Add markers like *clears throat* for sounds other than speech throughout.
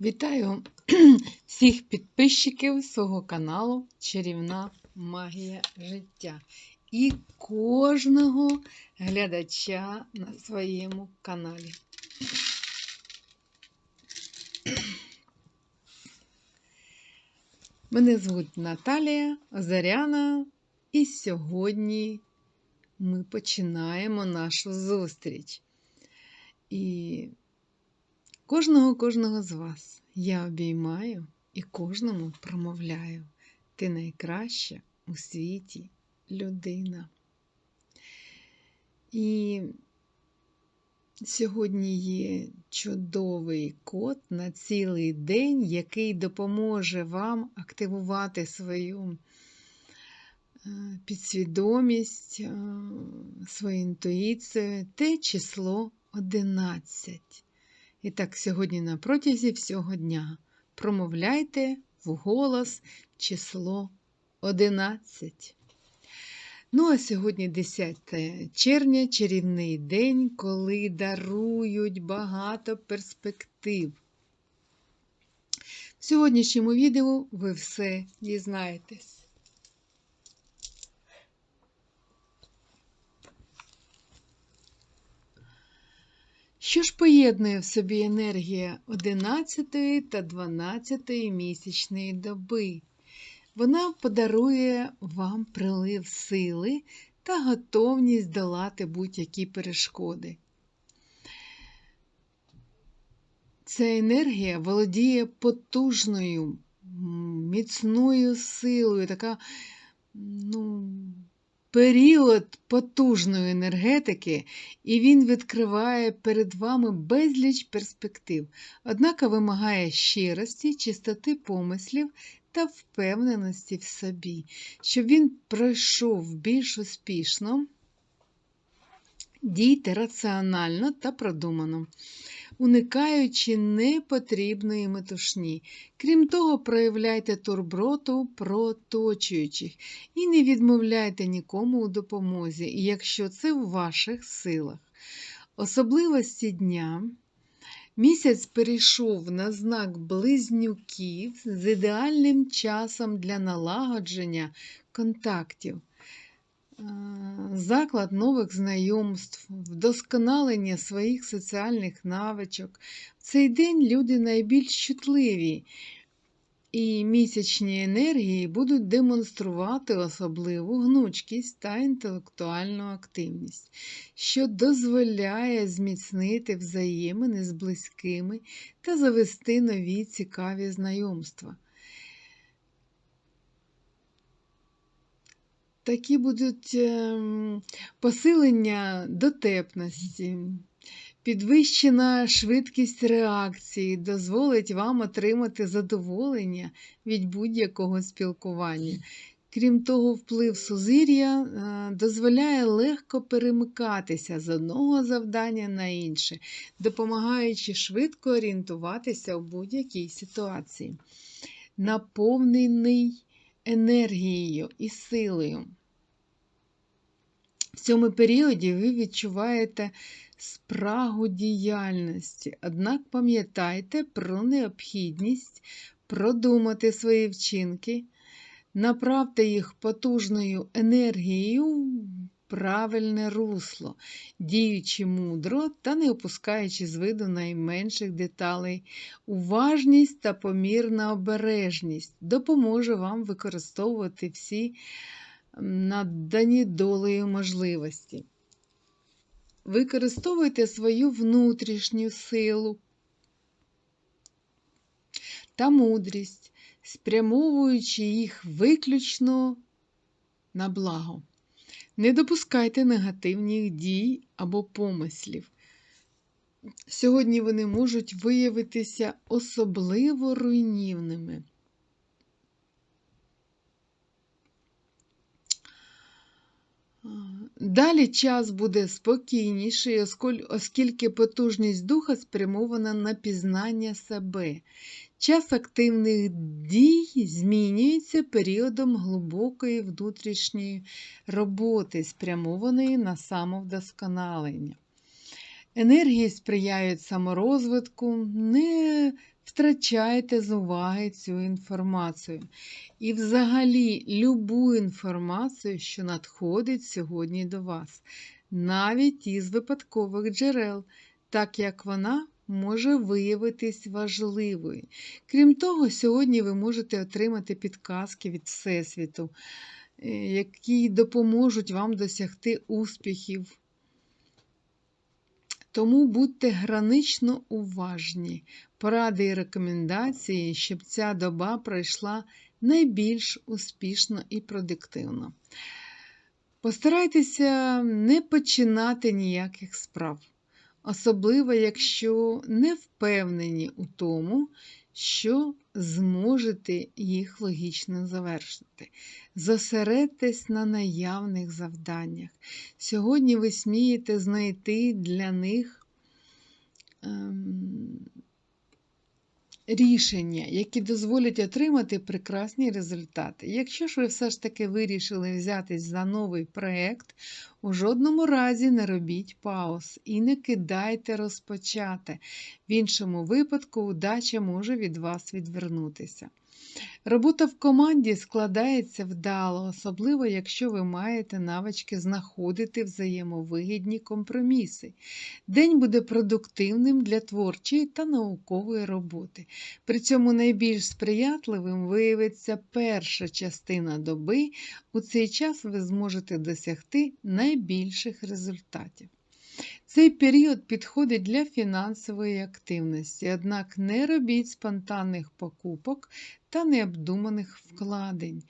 Вітаю *clears throat* всіх підписчиків свого каналу Чарівна Магія життя і кожного глядача на своєму каналі. *clears throat* Мене звуть Наталія Озаряна, і сьогодні ми починаємо нашу зустріч. І Кожного кожного з вас я обіймаю і кожному промовляю. Ти найкраща у світі людина. І сьогодні є чудовий код на цілий день, який допоможе вам активувати свою е, підсвідомість, е, свою інтуїцію, те число 11. І так, сьогодні на протязі всього дня промовляйте вголос число 11. Ну, а сьогодні 10 червня, чарівний день, коли дарують багато перспектив. В сьогоднішньому відео ви все дізнаєтесь. Що ж поєднує в собі енергія 11 та 12 місячної доби? Вона подарує вам прилив сили та готовність долати будь-які перешкоди. Ця енергія володіє потужною, міцною силою, така, ну, період потужної енергетики, і він відкриває перед вами безліч перспектив, однак вимагає щирості, чистоти помислів та впевненості в собі, щоб він пройшов більш успішно. Дійте раціонально та продумано уникаючи непотрібної метушні. Крім того, проявляйте турботу про оточуючих і не відмовляйте нікому у допомозі, якщо це в ваших силах. Особливості дня. Місяць перейшов на знак близнюків з ідеальним часом для налагодження контактів. Заклад нових знайомств, вдосконалення своїх соціальних навичок. В цей день люди найбільш чутливі і місячні енергії будуть демонструвати особливу гнучкість та інтелектуальну активність, що дозволяє зміцнити взаємини з близькими та завести нові цікаві знайомства. Такі будуть ем, посилення дотепності, підвищена швидкість реакції дозволить вам отримати задоволення від будь-якого спілкування. Крім того, вплив сузир'я е, дозволяє легко перемикатися з одного завдання на інше, допомагаючи швидко орієнтуватися у будь-якій ситуації. Наповнений енергією і силою. В цьому періоді ви відчуваєте спрагу діяльності, однак пам'ятайте про необхідність продумати свої вчинки, направте їх потужною енергією правильне русло, діючи мудро та не опускаючи з виду найменших деталей. Уважність та помірна обережність допоможе вам використовувати всі надані долею можливості. Використовуйте свою внутрішню силу та мудрість, спрямовуючи їх виключно на благо. Не допускайте негативних дій або помислів. Сьогодні вони можуть виявитися особливо руйнівними. Далі час буде спокійніший, оскільки потужність духа спрямована на пізнання себе. Час активних дій змінюється періодом глибокої внутрішньої роботи, спрямованої на самовдосконалення. енергії сприяють саморозвитку, не втрачайте з уваги цю інформацію. І взагалі любу інформацію, що надходить сьогодні до вас, навіть із випадкових джерел, так як вона може виявитись важливою. Крім того, сьогодні ви можете отримати підказки від Всесвіту, е, які допоможуть вам досягти успіхів. Тому будьте гранично уважні, поради і рекомендації, щоб ця доба пройшла найбільш успішно і продуктивно. Постарайтеся не починати ніяких справ, особливо якщо не впевнені у тому, що зможете їх логічно завершити. Зосередьтесь на наявних завданнях. Сьогодні ви смієте знайти для них ем, рішення, які дозволять отримати прекрасні результати. Якщо ж ви все ж таки вирішили взятись за новий проєкт, у жодному разі не робіть пауз і не кидайте розпочати. В іншому випадку удача може від вас відвернутися. Робота в команді складається вдало, особливо якщо ви маєте навички знаходити взаємовигідні компроміси. День буде продуктивним для творчої та наукової роботи. При цьому найбільш сприятливим виявиться перша частина доби. У цей час ви зможете досягти найбільших результатів. Цей період підходить для фінансової активності, однак не робіть спонтанних покупок та необдуманих вкладень.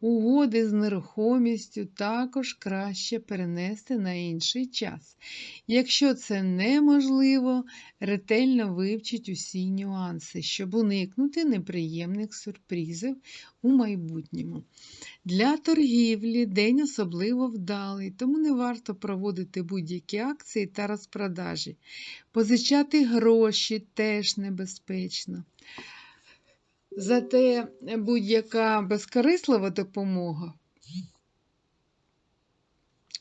Угоди з нерухомістю також краще перенести на інший час. Якщо це неможливо, ретельно вивчіть усі нюанси, щоб уникнути неприємних сюрпризів у майбутньому. Для торгівлі день особливо вдалий, тому не варто проводити будь-які акції та розпродажі. Позичати гроші теж небезпечно. Зате будь-яка безкорислива допомога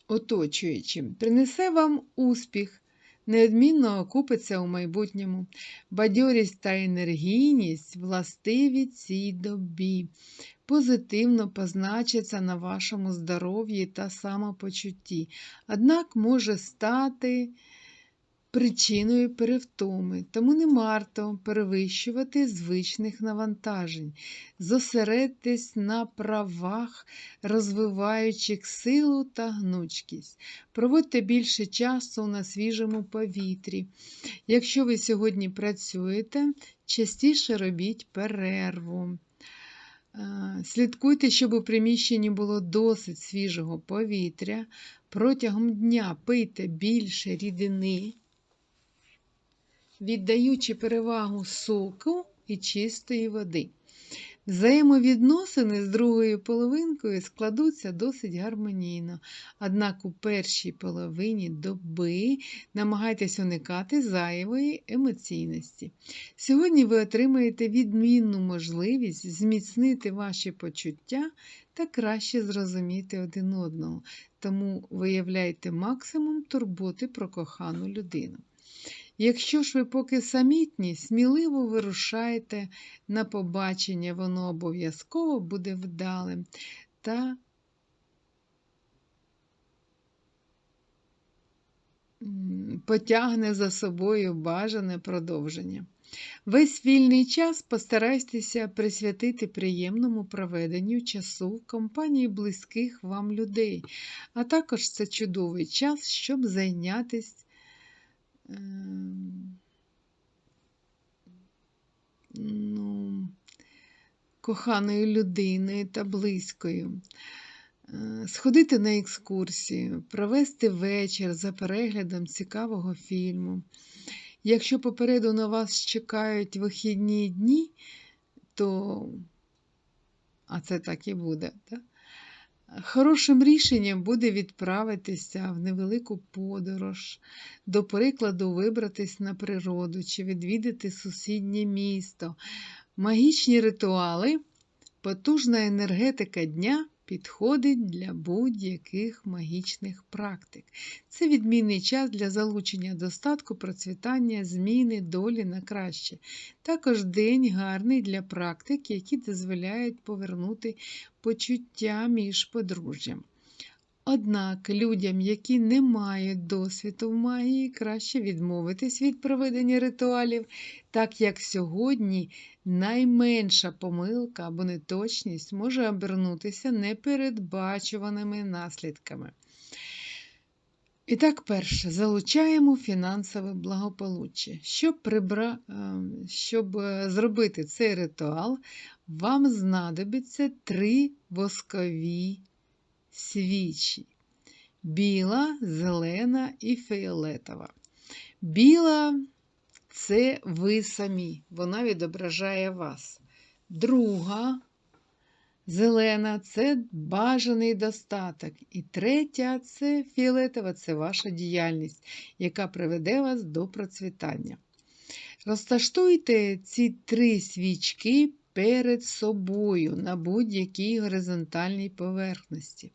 оточуючим принесе вам успіх, неодмінно окупиться у майбутньому. Бадьорість та енергійність властиві цій добі, позитивно позначаться на вашому здоров'ї та самопочутті, однак може стати причиною перевтоми, тому не варто перевищувати звичних навантажень, зосередьтесь на правах, розвиваючих силу та гнучкість. Проводьте більше часу на свіжому повітрі. Якщо ви сьогодні працюєте, частіше робіть перерву. Слідкуйте, щоб у приміщенні було досить свіжого повітря. Протягом дня пийте більше рідини віддаючи перевагу соку і чистої води. Взаємовідносини з другою половинкою складуться досить гармонійно, однак у першій половині доби намагайтесь уникати зайвої емоційності. Сьогодні ви отримаєте відмінну можливість зміцнити ваші почуття та краще зрозуміти один одного, тому виявляйте максимум турботи про кохану людину. Якщо ж ви поки самітні, сміливо вирушайте на побачення, воно обов'язково буде вдалим та потягне за собою бажане продовження. Весь вільний час постарайтеся присвятити приємному проведенню часу в компанії близьких вам людей, а також це чудовий час, щоб зайнятися ну, коханою людиною та близькою. Е, сходити на екскурсію, провести вечір за переглядом цікавого фільму. Якщо попереду на вас чекають вихідні дні, то, а це так і буде, так? Хорошим рішенням буде відправитися в невелику подорож, до прикладу, вибратись на природу чи відвідати сусіднє місто. Магічні ритуали, потужна енергетика дня підходить для будь-яких магічних практик. Це відмінний час для залучення достатку, процвітання, зміни, долі на краще. Також день гарний для практик, які дозволяють повернути почуття між подружжям. Однак людям, які не мають досвіду в магії, краще відмовитись від проведення ритуалів, так як сьогодні найменша помилка або неточність може обернутися непередбачуваними наслідками. І так, перше, залучаємо фінансове благополуччя. Щоб, прибра... е, Щоб е, зробити цей ритуал, вам знадобиться три воскові свічі. Біла, зелена і фіолетова. Біла це ви самі, вона відображає вас. Друга зелена це бажаний достаток. І третя це фіолетова це ваша діяльність, яка приведе вас до процвітання. Розташтуйте ці три свічки перед собою на будь-якій горизонтальній поверхності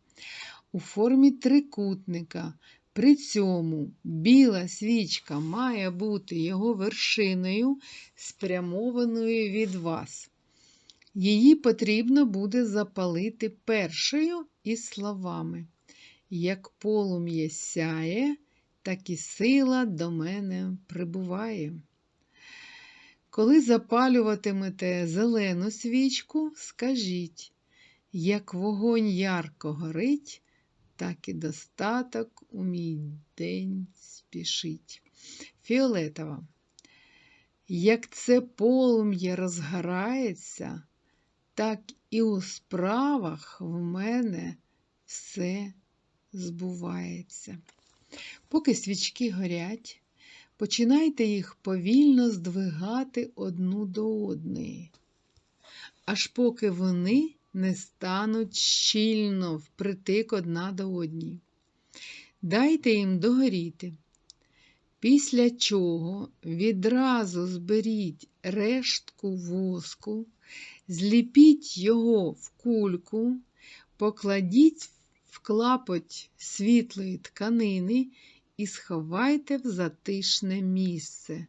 у формі трикутника. При цьому біла свічка має бути його вершиною, спрямованою від вас. Її потрібно буде запалити першою із словами. Як полум'я сяє, так і сила до мене прибуває. Коли запалюватимете зелену свічку, скажіть, як вогонь ярко горить, так і достаток у мій день спішить. Фіолетова. Як це полум'я розгорається, так і у справах в мене все збувається. Поки свічки горять, починайте їх повільно здвигати одну до одної, аж поки вони не стануть щільно впритик одна до одній. Дайте їм догоріти. Після чого відразу зберіть рештку воску, зліпіть його в кульку, покладіть в клапоть світлої тканини і сховайте в затишне місце.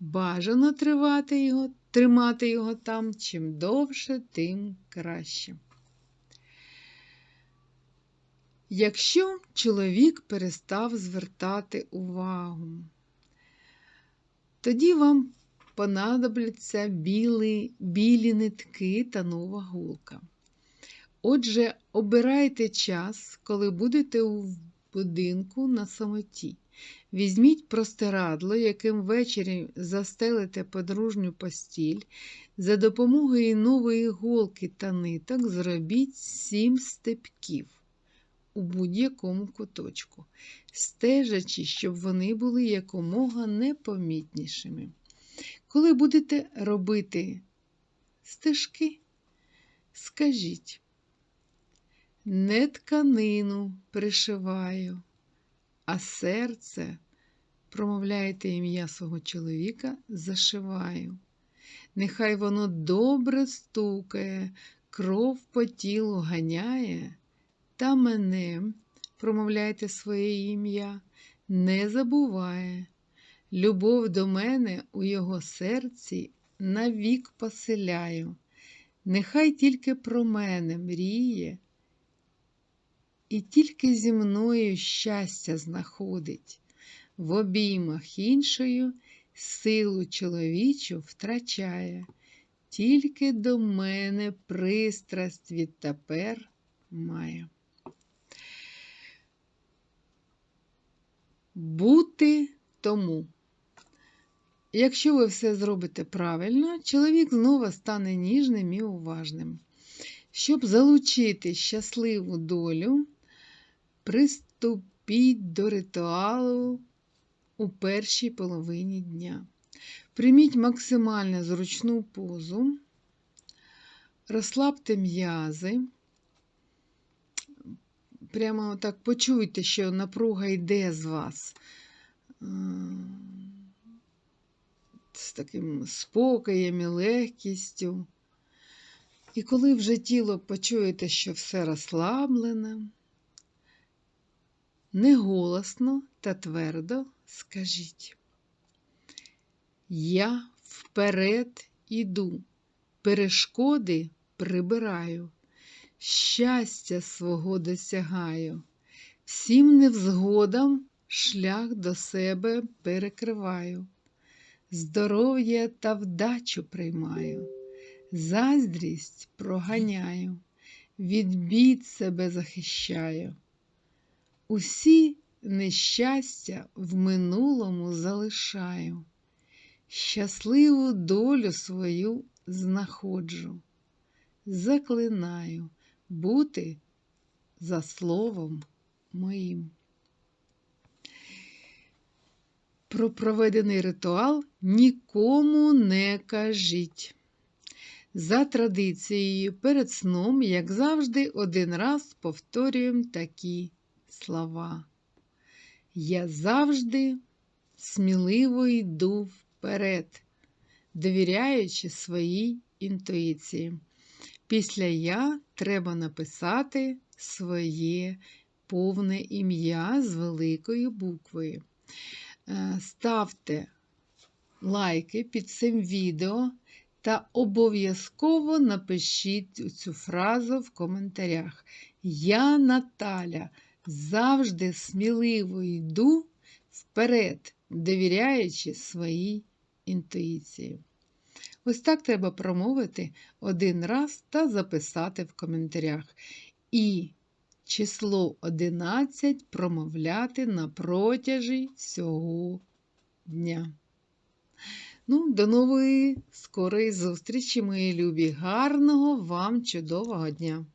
Бажано тривати його, тримати його там чим довше, тим краще. Якщо чоловік перестав звертати увагу, тоді вам понадобляться білі, білі нитки та нова гулка. Отже, обирайте час, коли будете у будинку на самоті. Візьміть простирадло, яким ввечері застелите подружню постіль. За допомогою нової голки та ниток зробіть сім степків у будь-якому куточку, стежачи, щоб вони були якомога непомітнішими. Коли будете робити стежки, скажіть, не тканину пришиваю, а серце, промовляєте ім'я свого чоловіка, зашиваю. Нехай воно добре стукає, кров по тілу ганяє, та мене, промовляйте своє ім'я, не забуває. Любов до мене у його серці навік поселяю. Нехай тільки про мене мріє, і тільки зі мною щастя знаходить, в обіймах іншою силу чоловічу втрачає, тільки до мене пристрасть відтепер має. Бути тому. Якщо ви все зробите правильно, чоловік знову стане ніжним і уважним. Щоб залучити щасливу долю, приступіть до ритуалу у першій половині дня. Прийміть максимально зручну позу, розслабте м'язи. Прямо так почуйте, що напруга йде з вас. З таким спокоєм і легкістю. І коли вже тіло почуєте, що все розслаблене, неголосно та твердо скажіть. Я вперед іду, перешкоди прибираю, щастя свого досягаю, всім невзгодам шлях до себе перекриваю, здоров'я та вдачу приймаю, заздрість проганяю, від бід себе захищаю. Усі нещастя в минулому залишаю, щасливу долю свою знаходжу, заклинаю бути за словом моїм. Про проведений ритуал нікому не кажіть. За традицією, перед сном, як завжди, один раз повторюємо такі слова. Я завжди сміливо йду вперед, довіряючи своїй інтуїції. Після я треба написати своє повне ім'я з великою буквою. Е, Ставте лайки під цим відео та обов'язково напишіть цю фразу в коментарях. Я Наталя завжди сміливо йду вперед, довіряючи своїй інтуїції. Ось так треба промовити один раз та записати в коментарях. І число 11 промовляти на протязі всього дня. Ну, до нової скорої зустрічі, мої любі! Гарного вам чудового дня!